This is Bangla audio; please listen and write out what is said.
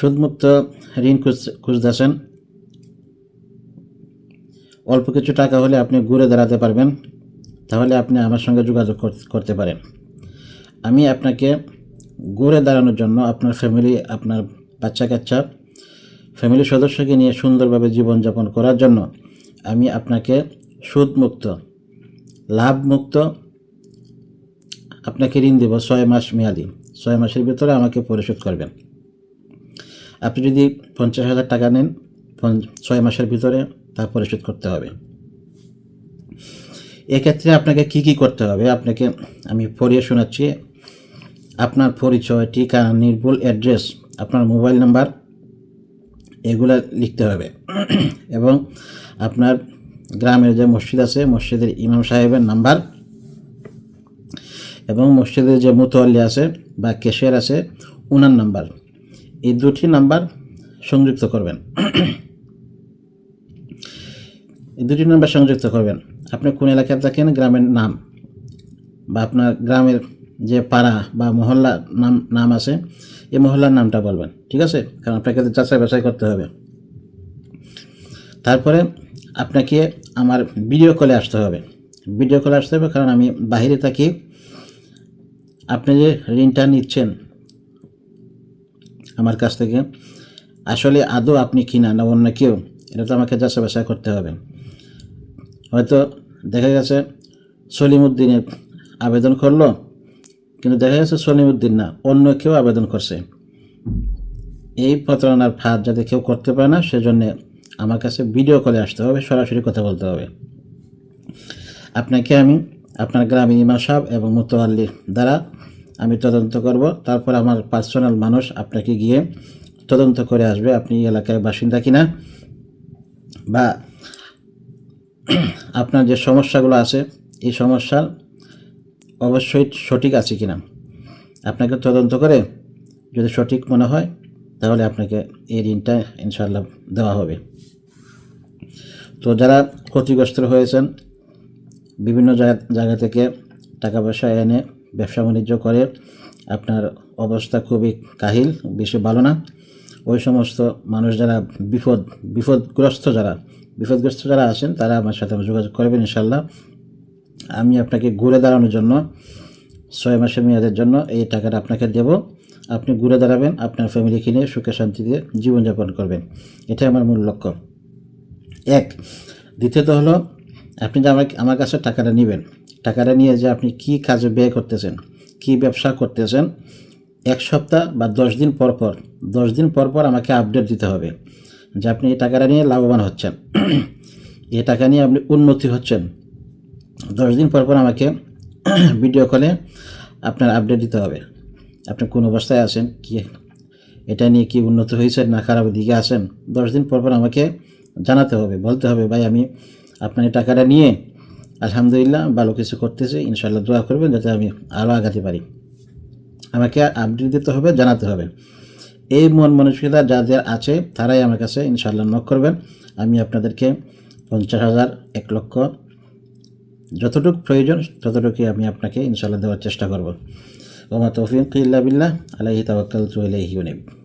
সুদমুক্ত ঋণ খুঁজ- খুঁজতেছেন। অল্প কিছু টাকা হলে আপনি ঘুরে দাঁড়াতে পারবেন। তাহলে আপনি আমার সঙ্গে যোগাযোগ করতে পারেন। আমি আপনাকে ঘুরে দাঁড়ানোর জন্য আপনার ফ্যামিলি আপনার বাচ্চা কাচ্চা ফ্যামিলির সদস্যকে নিয়ে সুন্দরভাবে জীবনযাপন করার জন্য আমি আপনাকে সুদমুক্ত, লাভমুক্ত, আপনাকে ঋণ দেব ছয় মাস মেয়াদি। ছয় মাসের ভিতরে আমাকে পরিশোধ করবেন। আপনি যদি পঞ্চাশ হাজার টাকা নেন ছয় মাসের ভিতরে তা পরিশোধ করতে হবে। এক্ষেত্রে আপনাকে কি কি করতে হবে? আপনাকে, আমি পড়িয়ে শোনাচ্ছি। আপনার পরিচয়, ঠিকানা, নির্ভুল অ্যাড্রেস, আপনার মোবাইল নাম্বার, এগুলো লিখতে হবে। এবং আপনার গ্রামের যে মসজিদ আছে, মসজিদের ইমাম সাহেবের নাম্বার এবং মসজিদের যে মুতোয়াল্লি আছে বা কেশিয়ার আছে, উনার নাম্বার। এই দুটি নাম্বার সংযুক্ত করবেন। এই দুটি নাম্বার সংযুক্ত করবেন। আপনি কোন এলাকায় থাকেন, গ্রামের নাম বা আপনার গ্রামের যে পাড়া বা মহল্লা নাম নাম আছে, এই মহল্লার নামটা বলবেন, ঠিক আছে? কারণ আপনাকে যাচাই বাছাই করতে হবে। তারপরে আপনাকে আমার ভিডিও কলে আসতে হবে। ভিডিও কলে আসতে হবে কারণ আমি বাইরে থাকি। আপনি যে ঋণটা নিচ্ছেন আমার কাছ থেকে, আসলে আদৌ আপনি কিনা না অন্য কেউ, এটা তো আমাকে যাচাই বাছাই করতে হবে। হয়তো দেখা গেছে সলিমুদ্দিনের আবেদন করল, কিন্তু দেখা গেছে সলিমুদ্দিন না, অন্য কেউ আবেদন করছে। এই প্রতারণার ফাঁদ যাতে কেউ করতে পারে না, সেজন্য আমার কাছে ভিডিও কলে আসতে হবে, সরাসরি কথা বলতে হবে। আপনাকে আমি, আপনার গ্রামীণ ইমা সাহেব এবং মুতোয়াল্লি দ্বারা আমি তদন্ত করব। তারপর আমার পার্সোনাল মানুষ আপনাকে গিয়ে তদন্ত করে আসবে আপনি এলাকায় বাসিন্দা কিনা বা আপনার যে সমস্যাগুলো আছে, এই সমস্যার অবশ্যই সঠিক আছে কিনা। আপনাকে তদন্ত করে যদি সঠিক মনে হয়, তাহলে আপনাকে এই ঋণটা ইনশাল্লাহ দেওয়া হবে। তো যারা ক্ষতিগ্রস্ত হয়েছেন বিভিন্ন জায়গা জায়গা থেকে টাকা পয়সা এনে ব্যবসা বাণিজ্য করে, আপনার অবস্থা খুবই কাহিল, বেশি ভালো না। ওই সমস্ত মানুষ যারা বিপদ, বিপদগ্রস্ত যারা বিপদগ্রস্ত যারা আছেন, তারা আমার সাথে যোগাযোগ করবেন ইনশাল্লাহ আমি আপনাকে ঘুরে দাঁড়ানোর জন্য, ছয় মাসের মেয়াদের জন্য এই টাকাটা আপনাকে দেব। আপনি ঘুরে দাঁড়াবেন, আপনার ফ্যামিলিকে নিয়ে সুখে শান্তিতে জীবনযাপন করবেন। এটাই আমার মূল লক্ষ্য। এক, দ্বিতীয়ত হলো, আপনি যে আমার আমার কাছে টাকাটা নেবেন টাকাটা নিয়ে যে আপনি কি কাজে ব্যয় করতেছেন, কি ব্যবসা করতেছেন, এক সপ্তাহ বা দশ দিন পর পর, দশ দিন পর পর আমাকে আপডেট দিতে হবে যে আপনি এই টাকাটা নিয়ে লাভবান হচ্ছেন। এই টাকা নিয়ে আপনি উন্নতি হচ্ছেন। দশ দিন পর পর আমাকে ভিডিও কলে আপনার আপডেট দিতে হবে। আপনি কোন অবস্থায় আছেন, কি, এটা নিয়ে কি উন্নত হয়েছে না খারাপ দিকে আছেন, দশ দিন পর পর আমাকে জানাতে হবে, বলতে হবে, ভাই, আমি আপনার এই টাকাটা নিয়ে আলহামদুলিল্লাহ, ভালো কিছু করতেছি ইনশাল্লাহ দোয়া করবেন যাতে আমি আরও আগাতে পারি। আমাকে আপডেট দিতে হবে, জানাতে হবে। এই মন মানসিকতা যাদের আছে, তারাই আমার কাছে ইনশাল্লাহ নক করবেন। আমি আপনাদেরকে পঞ্চাশ হাজার, এক লক্ষ, যতটুকু প্রয়োজন ততটুকুই আমি আপনাকে ইনশাল্লাহ দেওয়ার চেষ্টা করব। ওমা তৌফিক ইল্লা বিল্লাহ, আলাইহি তাওয়াক্কালতু আলাইহি ওয়ানিব